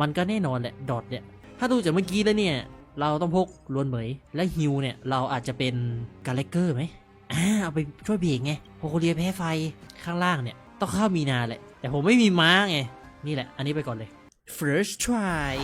มันก็แน่นอนแหละดอทเนี่ย ถ้าดูจากเมื่อกี้แล้วเนี่ย เราต้องพกลวนเหมย และฮิวเนี่ย เราอาจจะเป็นกาเลกเกอร์ไหมอ่าเอาไปช่วยเบรกไงโฮโคเรียแพ้ไฟข้างล่างเนี่ย ต้องเข้ามีนาแหละ แต่ผมไม่มีม้าไง นี่แหละ อันนี้ไปก่อนเลย First try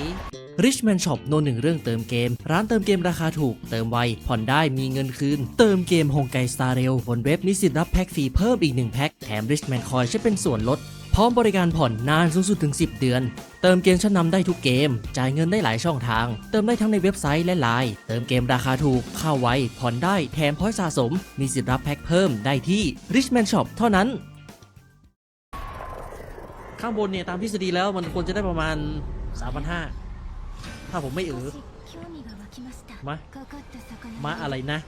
Richman Shop โนหนึ่งเรื่องเติมเกม ร้านเติมเกมราคาถูก เติมไว ผ่อนได้มีเงินคืน เติมเกมฮงไกสตาร์เรลบนเว็บนิสิตรับแพ็กฟรีเพิ่มอีก1แพ็กแถม Richman Coin ใช้เป็นส่วนลด พร้อมบริการผ่อนนานสูงสุดถึง 10 เดือน เติมเกมชั้นนำได้ทุกเกม จ่ายเงินได้หลายช่องทาง เติมได้ทั้งในเว็บไซต์และไลน์ เติมเกมราคาถูก เข้าไว ผ่อนได้ แถมพอยต์สะสม มีสิทธิ์รับแพ็คเพิ่มได้ที่ Richman Shop เท่านั้น ข้างบนเนี่ย ตามทฤษฎีแล้วมันควรจะได้ประมาณ 3,500 ถ้าผมไม่เออมามาอะไรนะ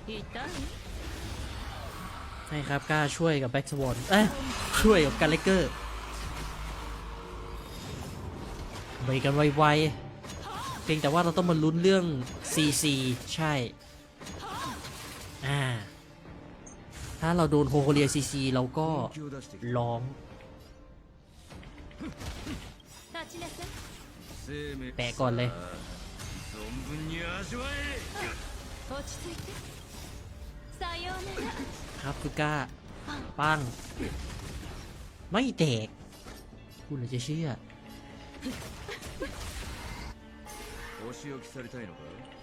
ให้ครับกล้าช่วยกับแบ็กสวอนเอ้ยช่วยกับการเลเกอร์ ไปกันไวๆ เพียงแต่ว่าเราต้องมาลุ้นเรื่อง CC ใช่ อ่า ถ้าเราโดนโฮโฮเลียซีซีเราก็ล้อมแปะก่อนเลยครับคือก้า ปัง ไม่แตก คุณจะเชื่อ お仕置きされたいのか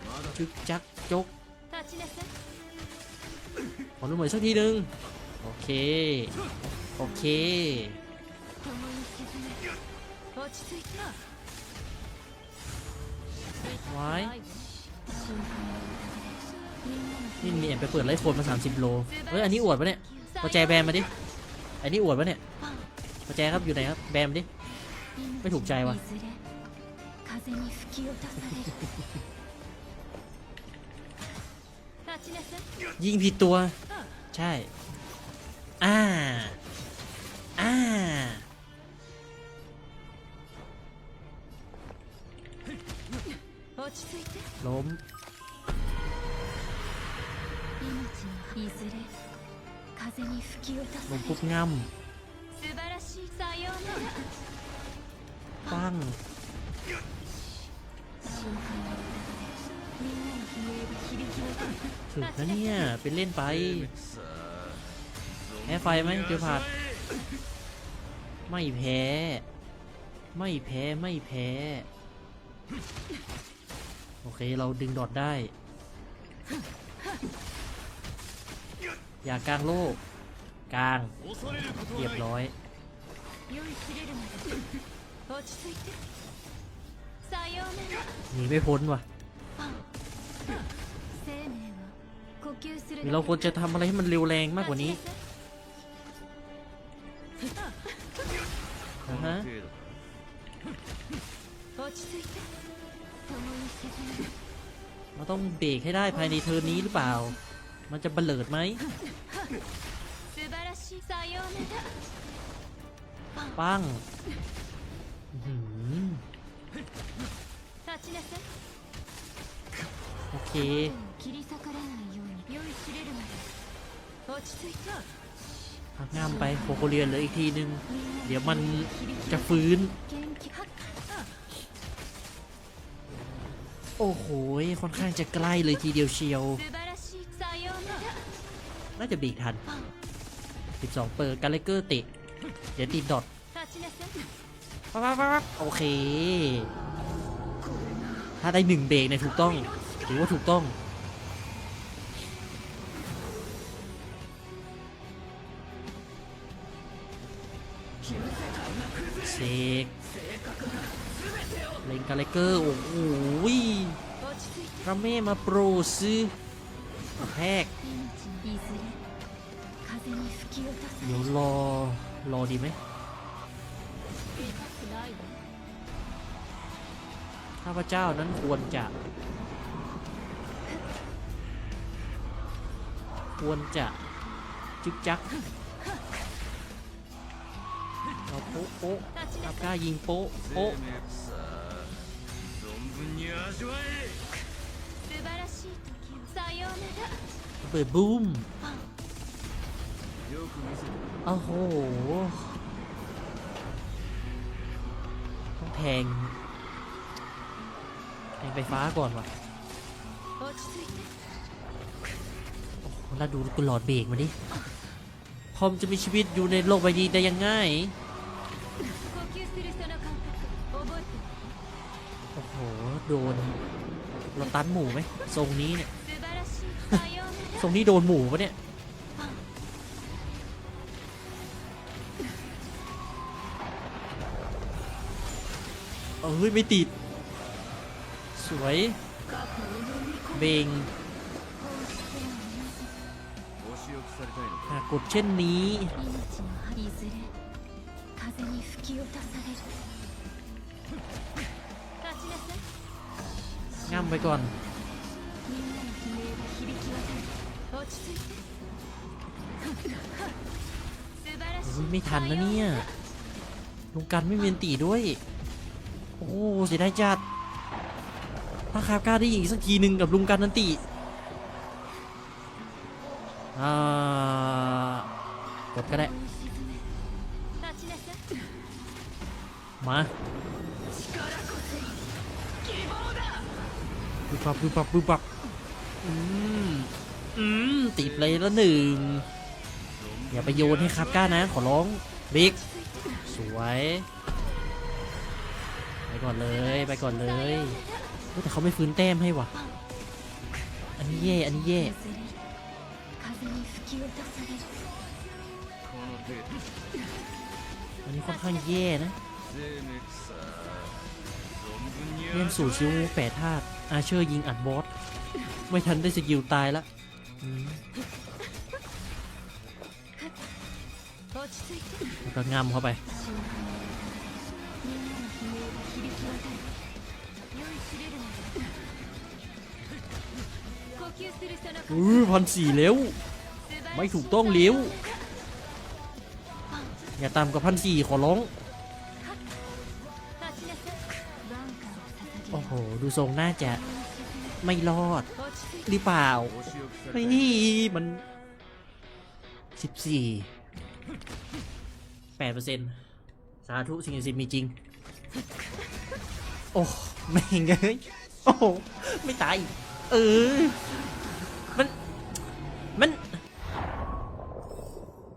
まだ จึกจักจก 立ちなさい ขอดูเหมือนสักทีหนึ่งโอเค โอเค 共に沈め落ち着いて ไว้ 心配をみんなの นี่มีแอบไปเปิดไลฟ์โฟนมา 30 โล เฮ้ย อันนี้อวดปะเนี่ยประแจแบนมาดิ อันนี้อวดปะเนี่ยประแจครับอยู่ไหนครับ แบนมาดิ ไม่ถูกใจวะยิงผิดตัว ใช่ อ่า อ่า ล้มล้มปุ๊บง่ำ ตั้งถึกนะเนี่ย เป็นเล่นไปแพ้ไฟไหมเจอผัด ไม่แพ้ ไม่แพ้ ไม่แพ้ โอเค เราดึงดอดได้ อย่ากลางโลก กลาง เรียบร้อย 落ち着いてさようなら หนีไม่พ้นว่ะ 生命は呼吸する หรือเราควรจะทำอะไรให้มันเร็วแรงมากกว่านี้ こ อ่า の ฮะ 程度か落ち着いて共に沈める เราต้องเบรกให้ได้ภายในเทอร์นนี้หรือเปล่า มันจะเบลเลิดไหม 素晴らしいさようなら ปั้ง โอเคพักงามไปโคโคเรียนเลยอีกทีนึง เดี๋ยวมันจะฟื้น โอ้โห ค่อนข้างจะใกล้เลยทีเดียวเชียว น่าจะบีกทัน 12 เปิดกาเลเกอร์ติ เดี๋ยวตีดอท โอเค ถ้าได้หนึ่งเบรกเนี่ยถูกต้องถือว่าถูกต้องเซกเลนกาเลเกอร์ โอ้โหพระเม่มาโปรซื้อแพกเดี๋ยวรอ รอดีไหม ข้าพเจ้านั้นควรจะ ควรจะจึกจักเราโป๊ะโป๊ะอาก้ายิงโป๊ะโป๊ะเปิดบูมโอ้โห งแทงไปฟ้าก่อนวะแล้วดูกูหลอดเบรกมาดิพอมจะมีชีวิตอยู่ในโลกใบนี้ได้ยังไงโอ้โห โดนเราตันหมู่ไหมทรงนี้เนี่ย ทรงนี้โดนหมู่ปะเนี่ย เอ้ยไม่ติด สวยเบงกกดเช่นนี้ง่ำไปก่อนไม่ทันนะเนี่ยลงกันไม่เมียนตีด้วย โอ้เสียดายจัดถ้าคาบกล้าได้อีกสักทีหนึ่งกับลุงการันตีอ่ากดก็ได้ มาปุ๊บปับปุ๊บปับปุ๊บปับอืม อืม ติดเลยละหนึ่ง อย่าไปโยนให้คาบกล้านะ ขอร้องบิ๊กสวย ไปก่อนเลยไปก่อนเลยแต่เขาไม่ฟื้นแต้มให้วะอันนี้เย่อันนี้เย่อันนี้ค่อนข้างเย่นะเล่นสู่ซิวแปดธาตุอาเชอร์ยิงอัดบอส ไม่ทันได้สกิลตายละแล้วก็งามเข้าไป อือพันสี่เร็ว ไม่ถูกต้องเร็ว อย่าตามกับพันสี่ขอร้อง โอ้โห ดูทรงน่าจะไม่รอด หรือเปล่าไม่มันสิบสี่แปดเปอร์เซ็นต์สาธุสิ่งศักดิ์สิทธิ์มีจริง โอ้แม่งเอ้ยโอ้โหไม่ตายอีกเออ มัน มัน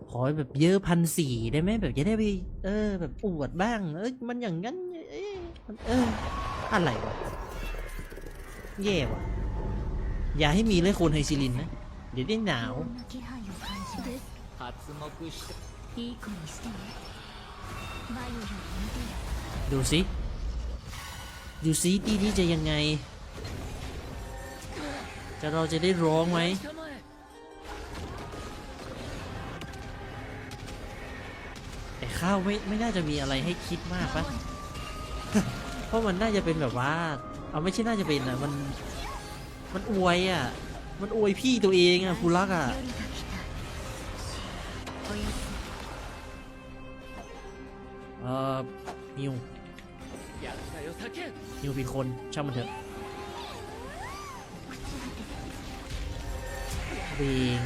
ขอแบบเยอะพันสี่ได้ไหมแบบจะได้ไป เออ แบบอวดบ้าง เอ้ย มันอย่างนั้น เอ้ยมันเออ อะไรวะ แย่ว่ะ อย่าให้มีเลยโคนไฮซิลินนะ เดี๋ยวได้หนาว こんな気配を感じます発目していい子にしてねバイオより見てよ ดูสิ ดูสิปีนี้จะยังไง จะเราจะได้ร้องไหมไอ้ข้าวไม่ไม่น่าจะมีอะไรให้คิดมากปะเพราะมันน่าจะเป็นแบบว่า เอาไม่ใช่น่าจะเป็นอะ มัน มันอวยอะ มันอวยพี่ตัวเองอะคุรักอะเอ่อนิว นิวพีคนช่างมันเถอะบิง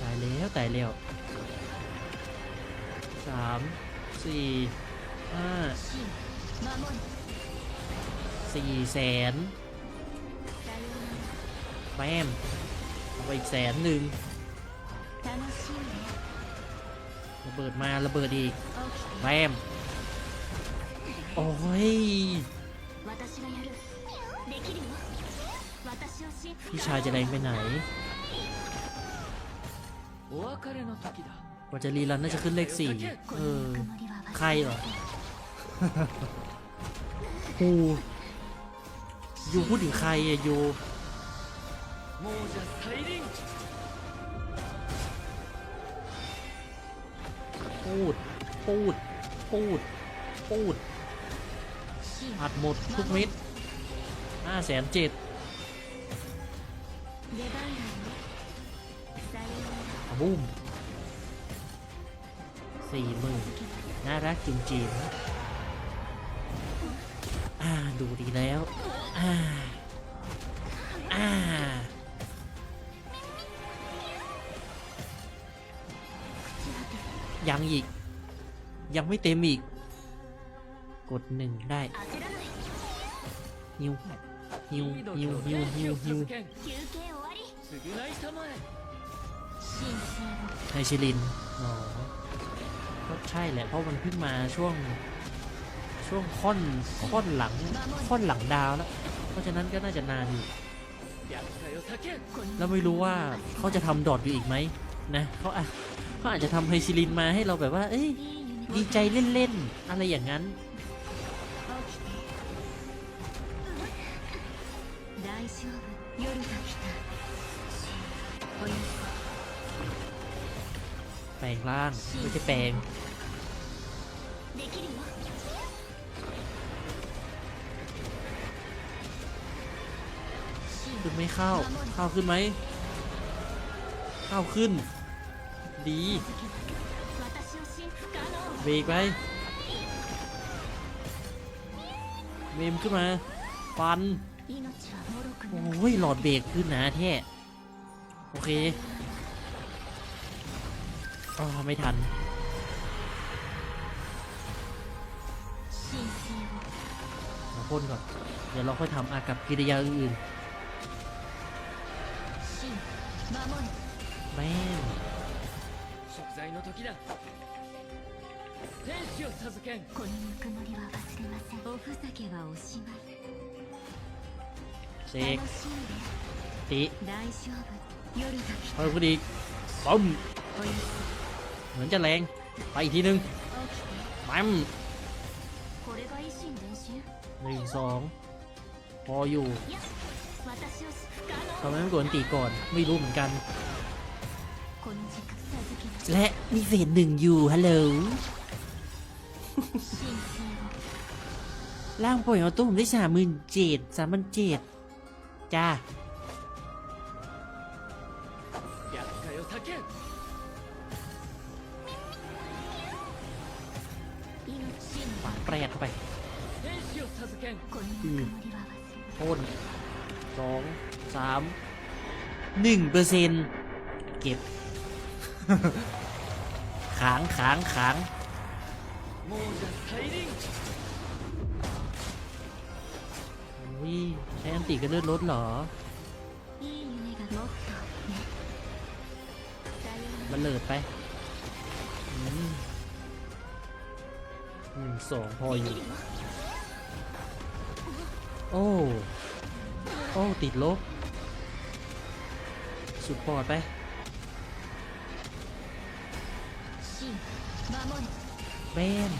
ตายแล้วตายแล้วสามสี่ห้าสี่แสนแม่มไปอีกแสนหนึ่ง ระเบิดมาระเบิดอีกแบมโอ้ยพี่ชายจะแรงไปไหนว่าจะรีรันน่าจะขึ้นเลขสี่เออใครเหรอกูยูพูดถึงใครอะยู ปูด ปูด ปูด ปูด อัดหมดทุกมิดห้าแสนเจ็ดบูมสี่หมื่นน่ารักจริงๆดูดีแล้ว อ่าังอีก ยังไม่เต็มอีก กดหนึ่งได้ฮิวฮิวฮิวฮิวฮิวฮิวไทชลินอ๋อก็ใช่แหละ เพราะมันเพิ่งมาช่วง ช่วงค่อนค่อนหลังค่อนหลังดาวแล้ว เพราะฉะนั้นก็น่าจะนานอยู่แล้วไม่รู้ว่าเขาจะทำดอดอยู่อีกไหมนะเขาอะ เขาอาจจะทำไฮซิลินมาให้เราแบบว่า เอ้ดีใจเล่นๆ อะไรอย่างนั้น แปลงร่างไม่ใช่แปลงขึ้นไม่เข้า เข้าขึ้นไหม เข้าขึ้น ดีเบรกไปเมมขึ้นมา ฟัน โอ้ย หลอดเบรกขึ้นนะแท้โอเคอ๋อไม่ทันมาพ่นก่อน เดี๋ยวเราค่อยทำอากับกิริยาอื่นแม่ 罪の時だ天使を授けんこのぬくもりは忘れませんおふざけはおしまい เส 楽 ก しんで ติ 大丈夫夜が来た เพิ่มขึ้นอีกปุ้ม おやす เหมือนจะแรง ไปอีกทีนึง 起きて ปั๊ม これが維新伝心 หนึ่งสองพออยู่ いや私を不可 ทำ 能 ไมไม่กดอันตีก่อน ไม่รู้เหมือนกัน และมีเศษหนึ่งอยู่ฮัลโหลล่างป่วยเอาตู้ผมได้สามหมื่นเจ็ดสามพันเจ็ดจ้าปาแปรเข้าไปพ่นสองสามหนึ่งเปอร์เซ็นเก็บ ขางขางขางวิใช้อันติกันเลือดลดเหรอ มันเลิดไปหนึ่งสองพออยู่ โอ้ โอ้ ติดลบ สุดปอดไป เบน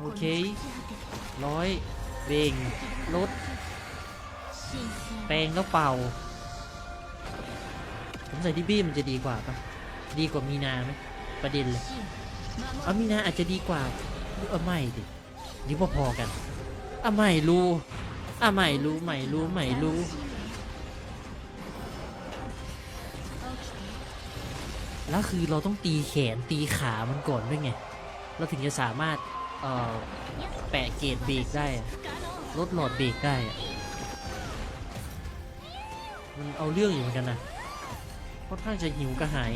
โอเคร้อยเบ่งลดแปลงแล้วเป่า ผมใส่ที่บี้มันจะดีกว่าปะดีกว่ามีนาไหมประเด็นเลยเอามีนาอาจจะดีกว่าเออไม่ดินี่พอๆกันอาะไม่รู้อาะไม่รู้ไม่รู้ไม่รู้ แล้วคือเราต้องตีแขนตีขามันก่อนด้วยไง เราถึงจะสามารถแปะเกตเบรกได้ ลดหลอดเบรกได้ มันเอาเรื่องอยู่เหมือนกันนะค่อนข้างจะหิวกระหาย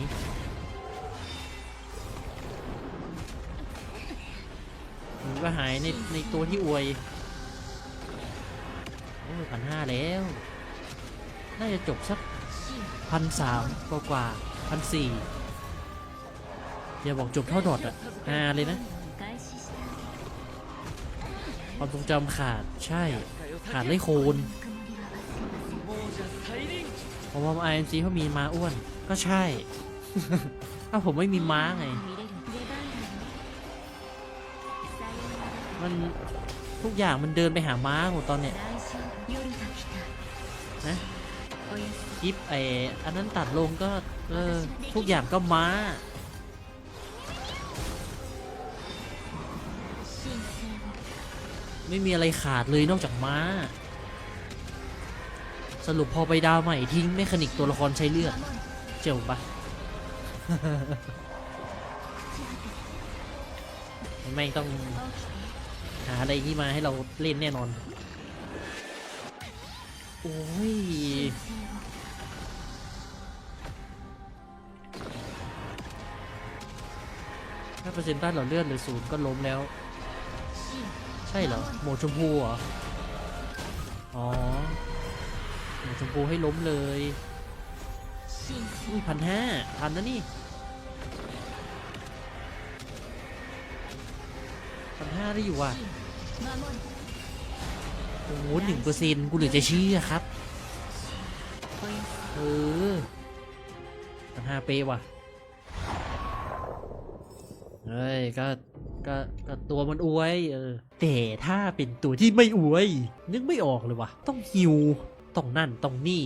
หิวกระหายในในตัวที่อวย โอ้พันห้าแล้ว น่าจะจบสักพันสามกว่ากว่าพันสี่ อย่าบอกจบเท่าดอดอะฮาเลยนะ ความทรงจำขาดใช่ ขาดไรโคนเพราะว่าไอเอ็มซีเขามีม้าอ้วน ก็ใช่ ถ้าผมไม่มีม้าไง มันทุกอย่างมันเดินไปหาม้าหมดตอนเนี้ยนะยิปไออันนั้นตัดลงก็ เออ ทุกอย่างก็ม้า ไม่มีอะไรขาดเลยนอกจากม้า สรุปพอไปดาวใหม่ทิ้งไม่คณิกตัวละครใช้เลือด เจ๋วปะไม่ต้องหาอะไรที่มาให้เราเล่นแน่นอน โอ้ย ถ้าเปอร์เซ็นต์ต้านหลอดเลือดหรือศูนย์ก็ล้มแล้ว ช่เหรอหมวชมพูเหรอ อ๋อหมชมพูให้ล้มเลยอุ้ยพันห้าทันนะนี่พันห้าได้อยู่ว่ะโอ้โหหนึ่งเปอร์เซ็นต์กูเหลือจะเชื่อครับ เออพันห้าเปว่ะ เฮ้ย ก็ ก็ก็ตัวมันอวย เออ แต่ถ้าเป็นตัวที่ไม่อวย นึกไม่ออกเลยวะต้องฮิว ต้องนั่น ต้องนี่